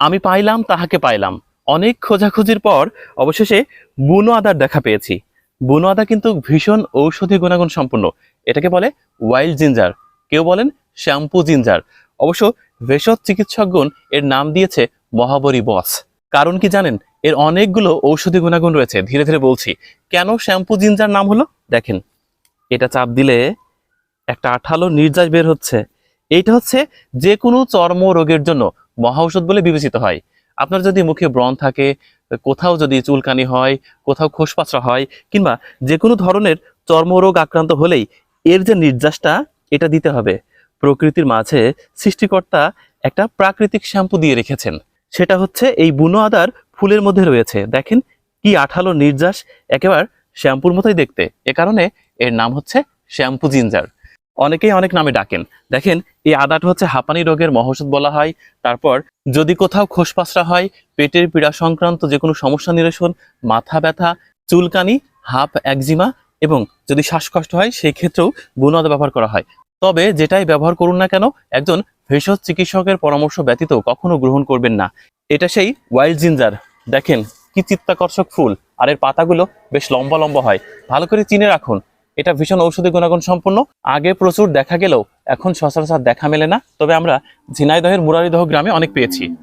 আমি পাইলাম, তাহাকে পাইলাম। অনেক খোঁজাখুঁজির পর অবশেষে বুনো আদার দেখা পেয়েছি। বুনো আদা কিন্তু ভীষণ ঔষধি গুণাগুণ সম্পন্ন এটাকে বলে ওয়াইল্ড জিঞ্জার। কেউ বলেন শ্যাম্পু জিঞ্জার। অবশ্য ভেষজ চিকিৎসকগণ এর নাম দিয়েছে মহাবরী বস। কারণ কি জানেন? এর অনেকগুলো ঔষধি গুণাগুণ রয়েছে। ধীরে ধীরে বলছি, কেন শ্যাম্পু জিঞ্জার নাম হলো? দেখেন, এটা চাপ দিলে একটা আঠালো নির্যাস বের হচ্ছে। এইটা হচ্ছে যে কোনো চর্ম রোগের জন্য মহা ঔষধ বলে বিবেচিত হয়। আপনার যদি মুখে ব্রণ থাকে, কোথাও যদি চুলকানি হয়, কোথাও খোসপাচড়া হয়, কিংবা যে কোনো ধরনের চর্মরোগ আক্রান্ত হলেই এর যে নির্যাসটা, এটা দিতে হবে। প্রকৃতির মাঝে সৃষ্টিকর্তা একটা প্রাকৃতিক শ্যাম্পু দিয়ে রেখেছেন। সেটা হচ্ছে এই বুনো আদার ফুলের মধ্যে রয়েছে। দেখেন কি আঠালো নির্যাস, একেবারে শ্যাম্পুর মতোই দেখতে। এ কারণে এর নাম হচ্ছে শ্যাম্পু জিঞ্জার। অনেকেই অনেক নামে ডাকেন। দেখেন, এই আদাটা হচ্ছে হাঁপানি রোগের মহৌষধ বলা হয়। তারপর, যদি কোথাও খোসপাসরা হয়, পেটের পীড়া সংক্রান্ত যে কোনো সমস্যা নিরসন, মাথা ব্যথা, চুলকানি হাফ একজিমা এবং যদি শ্বাসকষ্ট হয়, সেই ক্ষেত্রেও বুনো আদা ব্যবহার করা হয়। তবে যেটাই ব্যবহার করুন না কেন, একজন ভেষজ চিকিৎসকের পরামর্শ ব্যতীত কখনো গ্রহণ করবেন না। এটা সেই ওয়াইল্ড জিঞ্জার। দেখেন, কি চিত্তাকর্ষক ফুল। আর এর পাতাগুলো বেশ লম্বা লম্বা হয়। ভালো করে চিনে রাখুন। এটা ভীষণ ঔষধি গুণাগুণ সম্পন্ন আগে প্রচুর দেখা গেলেও এখন সচরাচর দেখা মেলে না। তবে আমরা ঝিনাইদহের মুরারিদহ গ্রামে অনেক পেয়েছি।